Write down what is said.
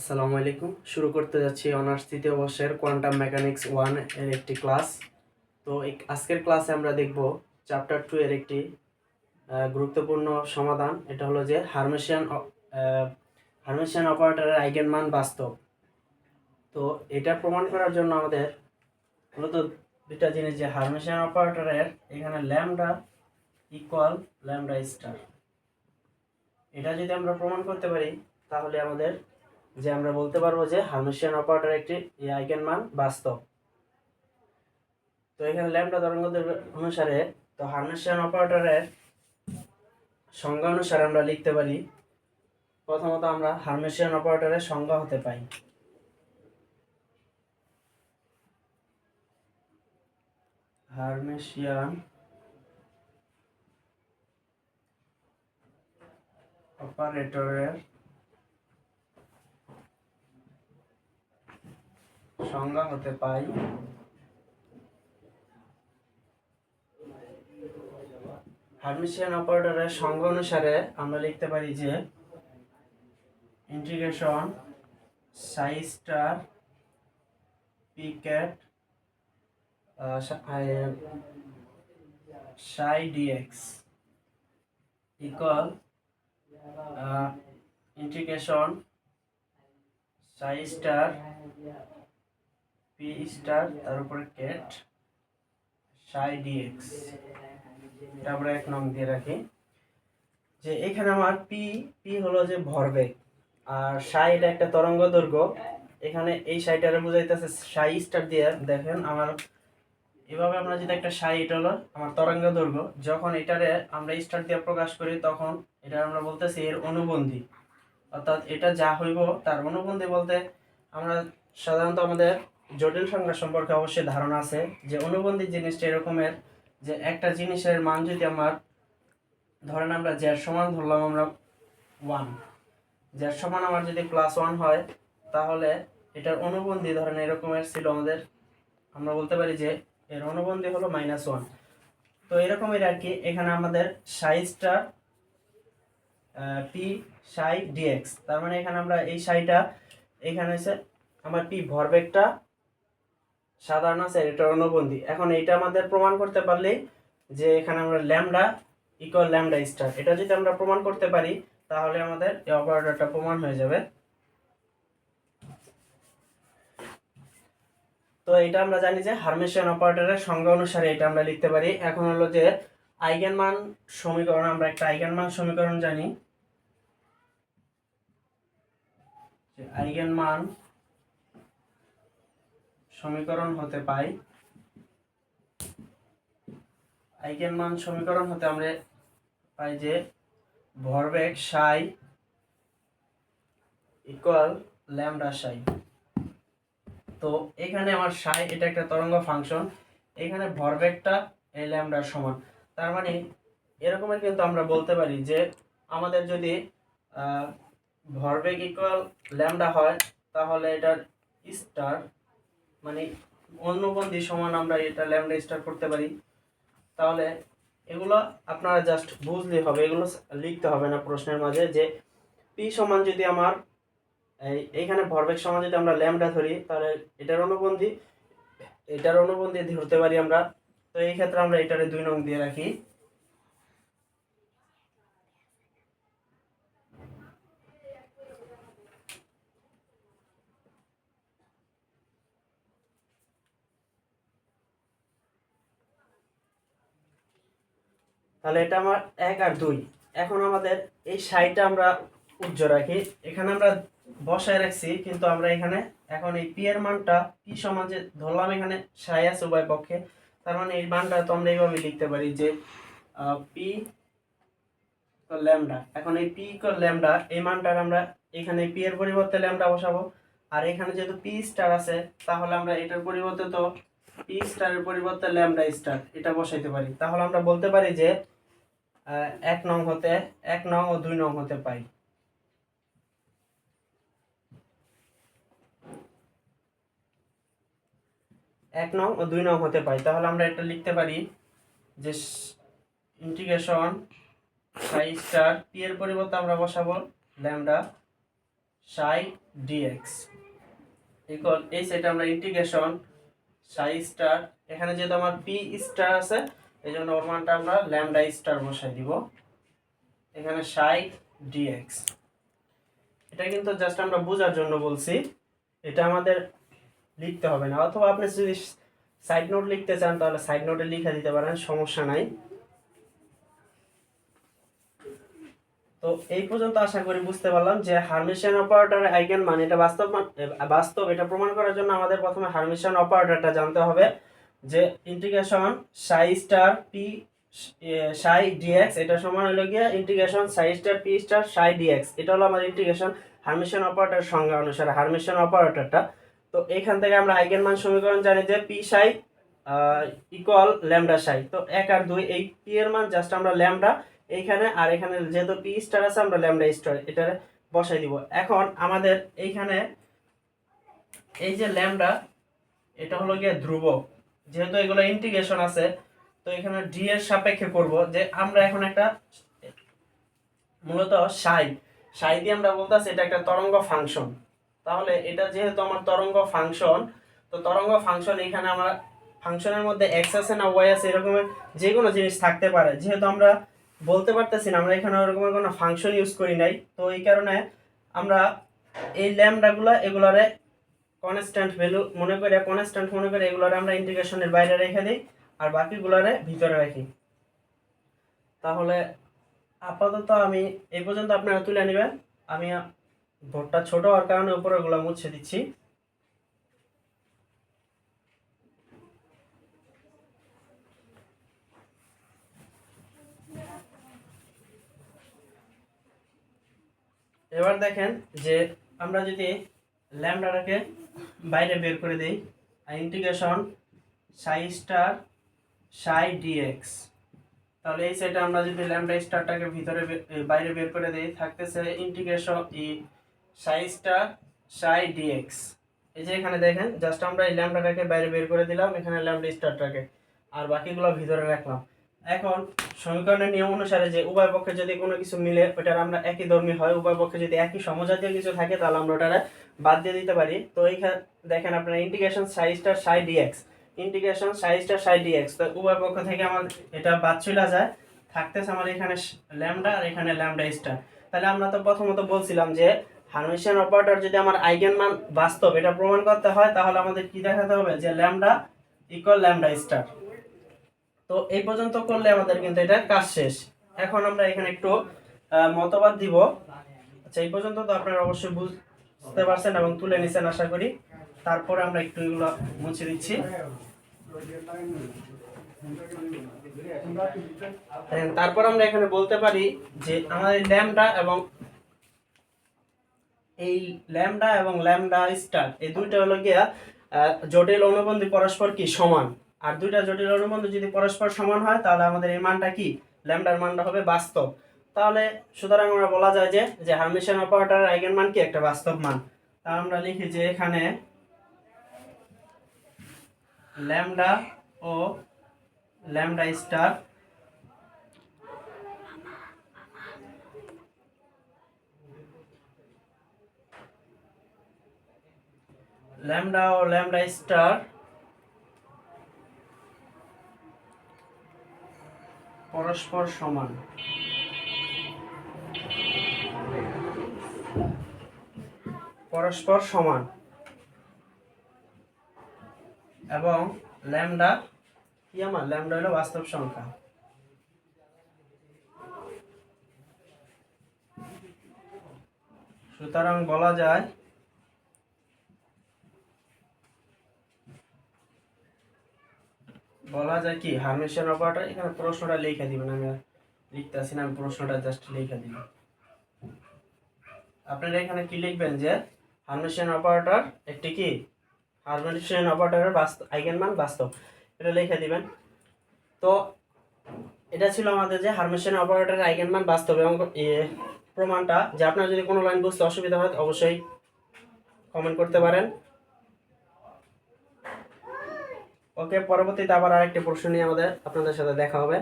আসসালামু আলাইকুম। শুরু করতে যাচ্ছি অনার্স তৃতীয় বর্ষের কোয়ান্টাম মেকানিক্স ওয়ানের একটি ক্লাস। তো আজকের ক্লাসে আমরা দেখব চ্যাপ্টার টু এর একটি গুরুত্বপূর্ণ সমাধান। এটা হলো যে হারমেশিয়ান হারমেশিয়ান অপারেটরের আইগেনমান বাস্তব। তো এটা প্রমাণ করার জন্য আমাদের মূলত দুটা জিনিস যে হারমেশিয়ান অপারেটরের এখানে ল্যামডা ইকুয়াল ল্যামডা স্টার। এটা যদি আমরা প্রমাণ করতে পারি, তাহলে আমাদের যে আমরা বলতে পারব যে হার্মেশিয়ান অপারেটর একটি আইগেন মান বাস্তব। তো এখানে ল্যামডা তরঙ্গ অনুসারে, তো হার্মেশিয়ান অপারেটরের সংজ্ঞা অনুসারে আমরা লিখতে পারি, প্রথমত আমরা হার্মেশিয়ান অপারেটরের সংজ্ঞা হতে পাই। হার্মেশিয়ান অপারেটরের সংজ্ঞা হতে পাই। হার্মিশিয়ান অপারেটরের সংজ্ঞা অনুসারে আমরা লিখতে পারি যে integration psi star p hat psi d x equal integration psi star p star তার উপরে ক্যাট সাই ডিএক্স এটা আমরা এক নং দিয়ে রাখি। যে এখানে আমার পি পি হলো যে ভরবেগ, আর সাই এটা একটা তরঙ্গ দৈর্ঘ্য। এখানে এই সাইটারে বুঝাইতেছে সাই স্টার দিয়ে। দেখেন আমার, এভাবে আমরা যদি একটা সাই এটা হলো আমার তরঙ্গ দৈর্ঘ্য। যখন এটারে আমরা স্টার দিয়ে প্রকাশ করি, তখন এটা আমরা বলতেছি এর অনুবন্ধী। অর্থাৎ এটা যা হইব তার অনুবন্ধী বলতে আমরা সাধারণত আমাদের জটিল সংখ্যা সম্পর্কে অবশ্যই ধারণা আছে যে অনুবন্ধী জিনিসটা এরকমের যে একটা জিনিসের মান যদি আমার, ধরেন আমরা জ্যার সমান ধরলাম আমরা ওয়ান জ্যার সমান আমার যদি প্লাস ওয়ান হয়, তাহলে এটার অনুবন্ধী ধরেন এরকমের ছিল আমাদের, আমরা বলতে পারি যে এর অনুবন্ধী হলো মাইনাস ওয়ান তো এরকমের আর কি, এখানে আমাদের সাইজটা পি সাই ডিএক্স তার মানে এখানে আমরা এই সাইটা এখানে হচ্ছে আমার পি ভরবেগটা সাধারণ আছে এটা অনুবন্ধী এখন এইটা আমাদের প্রমাণ করতে পারলেই যে এখানে আমরা ল্যামডা ইকুয়াল ল্যামডা স্টার এটা যদি আমরা প্রমাণ করতে পারি, তাহলে আমাদের এই অপারেটরটা প্রমাণ হয়ে যাবে। তো এটা আমরা জানি যে হারমেশিয়ান অপারেটরের সংজ্ঞা অনুসারে এটা আমরা লিখতে পারি। এখন হলো যে আইগেন মান সমীকরণ, আমরা একটা আইগেন মান সমীকরণ জানি। আইগেন মান সমীকরণ হতে পাই। আইগেন মান সমীকরণ হতে আমরা পাই যে ভরবেগ সাই ইকুয়াল ল্যামডা সাই তো এখানে আমার সাই এটা একটা তরঙ্গ ফাংশন এখানে ভরবেগটা এই ল্যামডার সমান। তার মানে এরকমের কিন্তু আমরা বলতে পারি যে আমাদের যদি ভরবেগ ইকুয়াল ল্যামডা হয়, তাহলে এটার স্টার মানে অনুবন্ধী সমান আমরা এটা ল্যামডা স্টার করতে পারি। তাহলে এগুলো আপনারা জাস্ট বুঝলে হবে, এগুলো লিখতে হবে না প্রশ্নের মাঝে যে পি সমান যদি আমার এইখানে ভরবেগ সমান যদি আমরা ল্যামডা ধরি, তাহলে এটার অনুবন্ধী এটার অনুবন্ধী ধরতে পারি আমরা। তো এই ক্ষেত্রে আমরা এটারে দুই নং দিয়ে রাখি। তাহলে এটা আমার এক আর দুই। এখন আমাদের এই সাইডটা আমরা উজ্জ্ব রাখি। এখানে আমরা বসায় রাখছি, কিন্তু আমরা এখানে এখন এই পি এর মানটা পি সমান যে ধরলাম এখানে সাই আছে উভয় পক্ষে, তার মানে এই মানটা তো আমরা এইভাবে লিখতে পারি যে পি ল্যামডা এখন এই পি ল্যামডা এই মানটার আমরা এখানে পি এর পরিবর্তে ল্যামডা বসাবো। আর এখানে যেহেতু পি স্টার আছে, তাহলে আমরা এটার পরিবর্তে তো পি স্টারের পরিবর্তে ল্যামডা স্টার এটা বসাইতে পারি। তাহলে আমরা বলতে পারি যে এক নং হতে, এক নং ও দুই নং হতে পাই। এক নং ও দুই নং হতে পাই। তাহলে আমরা এটা লিখতে পারি যে ইন্টিগ্রেশন সাই স্টার পি এর পরিবর্তে আমরা বসাবো ল্যামডা সাই ডিএক্স ইকুয়াল এই সাইডে আমরা ইন্টিগ্রেশন সাই স্টার। এখানে যেহেতু আমার পি স্টার আছে, এই জন্য ওর মানটা আমরা ল্যামডা স্টার বসাই দিব। এখানে সাই ডিএক্স। এটা কিন্তু জাস্ট আমরা বোঝার জন্য বলছি, এটা আমাদের লিখতে হবে না। অথবা আপনি যদি সাইড নোট লিখতে চান, তাহলে সাইড নোটে লিখে দিতে পারেন, সমস্যা নাই। তো এই পর্যন্ত আশা করি বুঝতে পারলাম যে হারমিশিয়ান অপারেটরের আইগেন মান, এটা বাস্তব বাস্তব, এটা প্রমাণ করার জন্য আমাদের প্রথমে হারমিশিয়ান অপারেটরটা জানতে হবে যে ইন্টিগ্রেশন সাই স্টার পি সাই ডিএক্স এটা সমান হলো গিয়ে integration psi star p star psi d x এটা হলো আমার ইন্টিগ্রেশন হারমিশিয়ান অপারেটর সংজ্ঞা অনুসারে হারমিশিয়ান অপারেটরটা। তো এখান থেকে আমরা আইগেন মান সমীকরণ জানি যে পি সাই ইকুয়াল ল্যামডা সাই তো এক আর দুই, এই পি এর মান জাস্ট আমরা ল্যামডা এইখানে আর এখানে যেহেতু পি স্টার আছে, আমরা ল্যামডা স্টার এটা বসাই দিব। এখন আমাদের এইখানে এই যে ল্যামডা এটা হলো গিয়ে ধ্রুবক। যেহেতু এগুলো ইন্টিগ্রেশন আছে, তো এখানে ডি এর সাপেক্ষে করব যে আমরা এখন একটা মূলত সাই সাই দিয়ে আমরা বলতেছি এটা একটা তরঙ্গ ফাংশন তাহলে এটা যেহেতু আমার তরঙ্গ ফাংশন তো তরঙ্গ ফাংশন এখানে আমরা ফাংশনের মধ্যে এক্স আছে না ওয়াই আছে, এরকমের যে কোনো জিনিস থাকতে পারে। যেহেতু আমরা বলতে পারতেছি না, আমরা এখানে ওরকমের কোনো ফাংশন ইউজ করি নাই। তো এই কারণে আমরা এই ল্যামডাগুলো এগুলারে কনস্ট্যান্ট ভ্যালু মনে করে কনস্ট্যান্ট মনে করে এগুলারে আমরা ইন্টিগ্রেশনের বাইরে রেখে দিই আর বাকিগুলারে ভিতরে রাখি। তাহলে আপাতত আমি এই পর্যন্ত আপনারা তুলে নেবেন। আমি ভোটটা ছোট হওয়ার কারণে উপরে ওগুলো মুছে দিচ্ছি। এবার দেখেন যে আমরা যদি ল্যামডাটাকে বাইরে বের করে দিই integration psi star psi dx তাহলে এই সাইডে আমরা যদি ল্যামডা স্টারটাকে ভিতরে বাইরে বের করে দিই, থাকতেছে ইন্টিগ্রেশন ই সাই স্টার সাই ডিএক্স এই যে এখানে দেখেন জাস্ট আমরা এই ল্যামডাটাকে বাইরে বের করে দিলাম, এখানে ল্যামডা স্টারটাকে, আর বাকিগুলো ভিতরে রাখলাম। এখন সমীকরণের নিয়ম অনুসারে যে উভয় পক্ষে যদি কোনো কিছু মিলে ওটার আমরা একই ধর্মী হয়, উভয় পক্ষে যদি একই সমজাতীয় কিছু থাকে, তাহলে আমরা ওটারে বাদ দিয়ে দিতে পারি। তো এইখানে দেখেন আপনার integration psi star psi d x integration psi star psi d x তো উভয় পক্ষ থেকে আমার এটা বাদ চলে যায়। থাকতেছে আমার এখানে ল্যামডা আর এখানে ল্যামডা স্টার তাহলে আমরা তো প্রথমত বলছিলাম যে হারমিশিয়ান অপারেটর যদি আমার আইগেন মান বাস্তব এটা প্রমাণ করতে হয়, তাহলে আমাদের কি দেখাতে হবে? যে ল্যামডা ইকুয়াল ল্যামডা স্টার তো এই পর্যন্ত করলে আমাদের কিন্তু এটা কাজ শেষ। এখন আমরা এখানে একটু মতবাদ দিব। আচ্ছা এই পর্যন্ত তো আপনারা অবশ্যই বুঝতে পারছেন এবং তুলে নিছেন আশা করি। তারপরে আমরা একটু এগুলো মুছে দিচ্ছি দেখেন, তারপর আমরা এখানে বলতে পারি যে আমাদের ল্যামডা এবং এই ল্যামডা এবং ল্যামডা স্টার এই দুইটা হলো গিয়া জটিল অনুবন্ধী পরস্পর কি সমান? আর দুইটা জটিল অনুবন্ধ যদি পরস্পর সমান হয়, তাহলে আমাদের এই মানটা কি? ল্যামডার মানটা হবে বাস্তব। তাহলে সুতরাং আমরা বলা যায় যে যে হারমিশন অপারেটরের আইগেন মান কি? একটা বাস্তব মান। তা আমরা লিখি যে এখানে ল্যামডা ও ল্যামডা স্টার ল্যামডা ও ল্যামডা স্টার পরস্পর সমান। পরস্পর সমান। এবং ল্যামডা, কি আমার? ল্যামডা হলো বাস্তব সংখ্যা। সুতরাং বলা যায় বলা যায় কি হারমিশন অপারেটর, এখানে প্রশ্নটা লিখে দিবেন, আমি লিখতেছি না, আমি প্রশ্নটা জাস্ট লিখে দিব আপনারা এখানে কি লিখবেন যে হারমিশন অপারেটর একটি কি? হারমিশন অপারেটরের বাস্তব আইগেন মান বাস্তব। এটা লিখে দিবেন। তো এটা ছিল আমাদের যে হারমিশন অপারেটরের আইগেন মান বাস্তব এবং প্রমাণটা। যে আপনার যদি কোনো লাইন বুঝতে অসুবিধা হয়, অবশ্যই কমেন্ট করতে পারেন। ওকে পরবর্তীতে আবার আরেকটি প্রশ্ন নিয়ে আমাদের আপনাদের সাথে দেখা হবে।